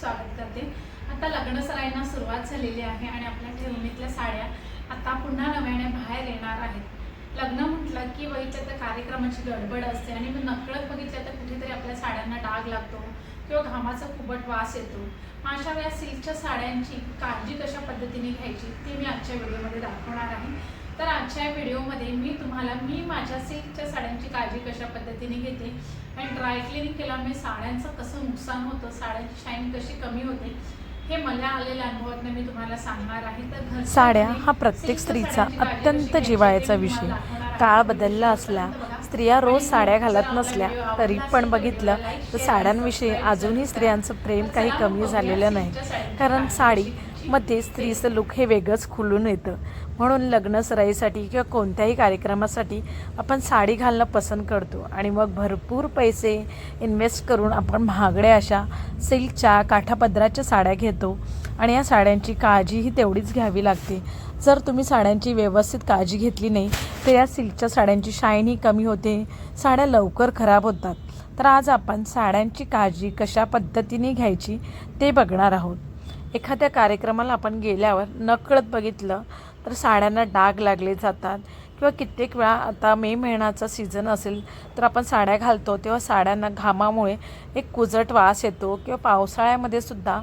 स्वागत करते. आता लग्न सराईंना सुरुवात झालेली आहे आणि आपल्या ठेवणीतल्या साड्या आता पुन्हा नव्याने बाहेर येणार आहेत. लग्न म्हटलं की बघितलं तर कार्यक्रमाची गडबड असते आणि मग नकळत बघितलं तर कुठेतरी आपल्या साड्यांना डाग लागतो किंवा घामाचा खूपट वास येतो. अशा वेळा सिल्कच्या साड्यांची काळजी कशा पद्धतीने घ्यायची ती मी आजच्या व्हिडिओमध्ये दाखवणार आहे. तर आजच्या व्हिडिओमध्ये मी तुम्हाला मी माझ्या सिल्कच्या साड्यांची काळजी कशा पद्धतीने घेते आणि ड्राय क्लिनिंग केल्यामुळे साड्यांचं कसं नुकसान होतं साड्यांची शाईन कशी कमी होते हे मला आलेल्या अनुभवातनं मी तुम्हाला सांगणार आहे तर साड्या हा प्रत्येक स्त्रीचा अत्यंत मी विषय. काळ बदलला असला. स्त्रिया रोज साड्या घालत नसल्या तरी पण बघितलं तर साड्यांविषयी अजूनही. स्त्रियांचं प्रेम काही कमी झालेलं नाही कारण काळजी साडी कशी घ्यायची. मध्ये स्त्रीचं लुक हे वेगळंच खुलून येतं म्हणून लग्न सराईसाठी किंवा कोणत्याही कार्यक्रमासाठी आपण साडी घालणं पसंत करतो. आणि मग भरपूर पैसे इन्व्हेस्ट करून आपण महागड्या अशा सिल्कच्या काठापदराच्या साड्या घेतो. आणि या साड्यांची काळजीही तेवढीच घ्यावी लागते. जर तुम्ही साड्यांची व्यवस्थित काळजी घेतली नाही तर या सिल्कच्या साड्यांची शायनी कमी होते. साड्या लवकर खराब होतात. तर आज आपण साड्यांची काळजी कशा पद्धतीने घ्यायची ते बघणार आहोत. एखाद्या कार्यक्रमाला आपण गेल्यावर नकळत बघितलं तर साड्यांना डाग लागले जातात. किंवा कित्येक वेळा आता मे महिन्याचा सीझन असेल तर आपण साड्या घालतो तेव्हा साड्यांना घामामुळे एक कुजट वास येतो किंवा पावसाळ्यामध्ये सुद्धा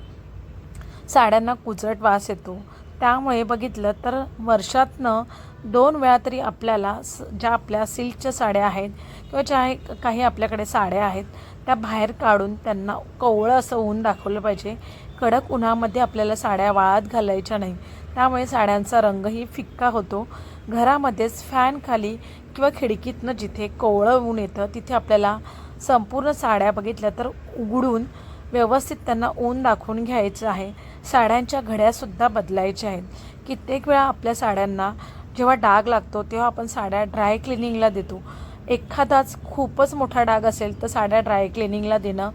साड्यांना कुजट वास येतो. त्यामुळे बघितलं तर वर्षातनं दोन वेळा तरी आपल्याला स ज्या आपल्या सिल्कच्या साड्या आहेत किंवा ज्या काही आपल्याकडे साड्या आहेत त्या बाहेर काढून त्यांना कोवळं असं ऊन दाखवलं पाहिजे. कडक उन्हामध्ये आपल्याला साड्या वाळत घालायच्या नाही. त्यामुळे साड्यांचा रंगही फिक्का होतो. घरामध्येच फॅन खाली किंवा खिडकीतनं जिथे कोवळं ऊन येतं तिथे आपल्याला संपूर्ण साड्या बघितल्या तर उघडून व्यवस्थित त्यांना ऊन दाखवून घ्यायचं आहे. साड्यांच्या घड्यासुद्धा बदलायच्या आहेत. कित्येक वेळा आपल्या साड्यांना जेव्हा डाग लागतो तेव्हा आपण साड्या ड्राय क्लिनिंगला देतो. एखादाच खूपच मोठा डाग असेल तर साड्या ड्राय क्लिनिंगला देणं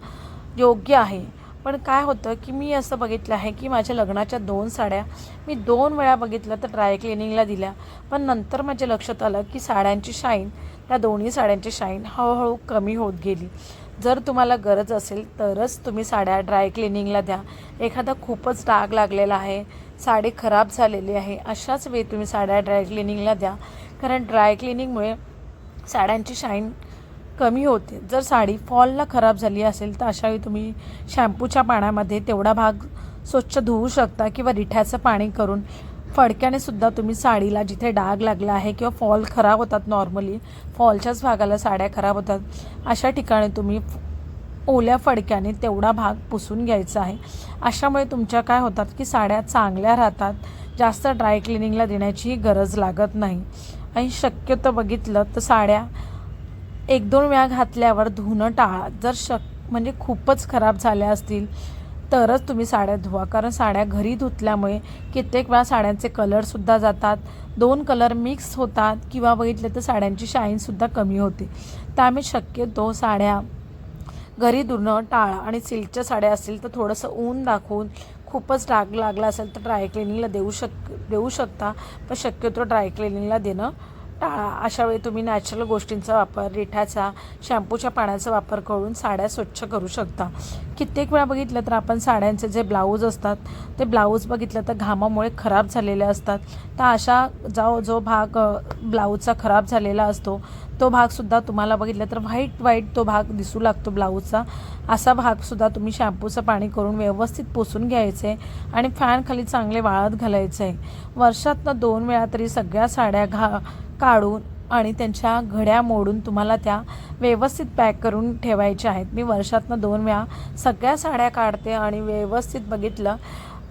योग्य आहे. पण काय होतं की मी असं बघितलं आहे की माझ्या लग्नाच्या दोन साड्या मी दोन वेळा बघितलं तर ड्राय क्लिनिंगला दिल्या. पण नंतर माझ्या लक्षात आलं की साड्यांची शाईन त्या दोन्ही साड्यांची शाईन हळूहळू कमी होत गेली. जर तुम्हाला गरज असेल तरच तुम्ही साड्या ड्राय क्लिनिंगला द्या. एखादा खूपच डाग लागलेला आहे साडी खराब झालेली आहे अशाच वेळी तुम्ही साड्या ड्राय क्लिनिंगला द्या. कारण ड्राय क्लिनिंगमुळे साड्यांची शाईन कमी होते. जर साडी फॉलला खराब झाली असेल तर अशावेळी तुम्ही शॅम्पूच्या पाण्यामध्ये तेवढा भाग स्वच्छ धुवू शकता किंवा रिठ्याचं पाणी करून फडक्याने सुद्धा तुम्ही साडीला जिथे डाग लागला आहे किंवा फॉल खराब होतात नॉर्मली फॉलच्याच भागाला साड्या खराब होतात अशा ठिकाणी तुम्ही ओल्या फडक्याने तेवढा भाग पुसून घ्यायचा आहे. अशामुळे तुमच्या काय होतात की साड्या चांगल्या राहतात जास्त ड्राय क्लिनिंगला देण्याचीही गरज लागत नाही. आणि शक्यतो बघितलं तर साड्या एक दोन वेळा घातल्यावर धुणं टाळा. जर शक म्हणजे खूपच खराब झाल्या असतील तरच तुम्ही साड्या धुवा. कारण साड्या घरी धुतल्यामुळे कित्येक वेळा साड्यांचे कलरसुद्धा जातात. दोन कलर मिक्स होतात किंवा बघितले तर साड्यांची शाईनसुद्धा कमी होते. त्यामुळे शक्यतो साड्या घरी धुणं टाळा. आणि सिल्कच्या साड्या असतील तर थोडंसं ऊन दाखवून खूपच डाग लागला असेल तर ड्राय क्लिनिंगला देऊ शक देऊ शकता. पण शक्यतो ड्राय क्लिनिंगला देणं टाळा अशा वेळी तुम्ही नॅचरल गोष्टींचा वापर रिठाचा शॅम्पूच्या पाण्याचा वापर करून साड्या स्वच्छ करू शकता. कित्येक वेळा बघितलं तर आपण साड्यांचे जे ब्लाऊज असतात ते ब्लाऊज बघितलं तर घामामुळे खराब झालेले असतात. तर अशा जो जो भाग ब्लाऊजचा खराब झालेला असतो तो भागसुद्धा तुम्हाला बघितलं तर व्हाईट व्हाईट तो भाग दिसू लागतो ब्लाऊजचा असा भागसुद्धा तुम्ही शॅम्पूचं पाणी करून व्यवस्थित पुसून घ्यायचे आहे आणि फॅनखाली चांगले वाळत घालायचे. आहे वर्षातनं दोन वेळा तरी सगळ्या साड्या घा काढून आणि त्यांच्या घड्या मोडून तुम्हाला त्या व्यवस्थित पॅक करून ठेवायच्या आहेत. मी वर्षातनं दोन वेळा सगळ्या साड्या काढते आणि व्यवस्थित बघितलं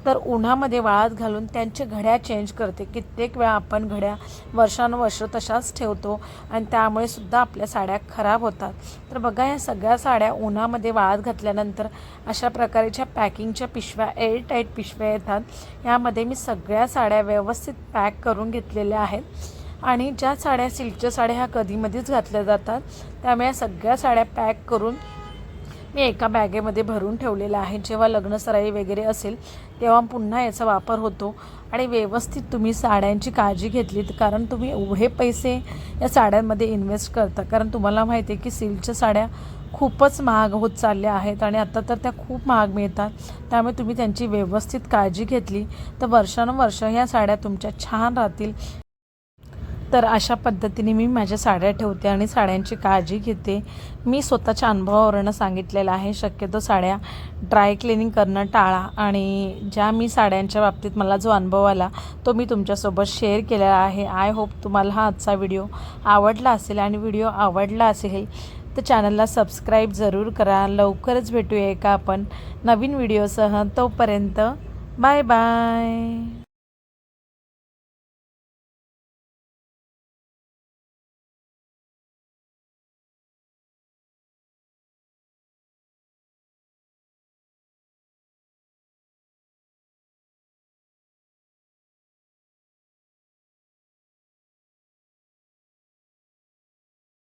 तर उन्हामध्ये वाळत घालून त्यांच्या घड्या चेंज करते. कित्येक वेळा आपण घड्या वर्षानुवर्ष तशाच ठेवतो आणि त्यामुळे सुद्धा आपल्या साड्या खराब होतात. तर बघा या सगळ्या साड्या उन्हामध्ये वाळत घातल्यानंतर अशा प्रकारच्या पॅकिंगच्या पिशव्या एअर टाईट पिशव्या येतात. यामध्ये मी सगळ्या साड्या व्यवस्थित पॅक करून घेतलेल्या आहेत. आणि ज्या साड्या सिल्कच्या साड्या ह्या कधीमध्येच घातल्या जातात त्यामुळे या सगळ्या साड्या पॅक करून मी एका बॅगेमध्ये भरून ठेवलेलं आहे जेव्हा लग्नसराई वगैरे असेल तेव्हा पुन्हा याचा वापर होतो. आणि व्यवस्थित तुम्ही साड्यांची काळजी घेतलीत कारण तुम्ही एवढे पैसे या साड्यांमध्ये इन्व्हेस्ट करता. कारण तुम्हाला माहिती आहे की सिल्कच्या साड्या खूपच महाग होत चालल्या आहेत आणि आता तर त्या खूप महाग मिळतात. त्यामुळे तुम्ही त्यांची व्यवस्थित काळजी घेतली तर वर्षानुवर्ष ह्या साड्या तुमच्या छान राहतील. तर अशा पद्धतीने मी माझ्या साड्या ठेवते आणि साड्यांची काळजी घेते. मी स्वतःच्या अनुभवावरनं सांगितलेलं आहे शक्यतो साड्या ड्राय क्लिनिंग करणं टाळा आणि ज्या मी साड्यांच्या बाबतीत मला जो अनुभव आला तो मी तुमच्यासोबत शेअर केलेला आहे. आय होप तुम्हाला हा आजचा व्हिडिओ आवडला असेल आणि व्हिडिओ आवडला असेल तर चॅनलला सबस्क्राईब जरूर करा. लवकरच भेटूया एका आपण नवीन व्हिडिओसह तोपर्यंत बाय बाय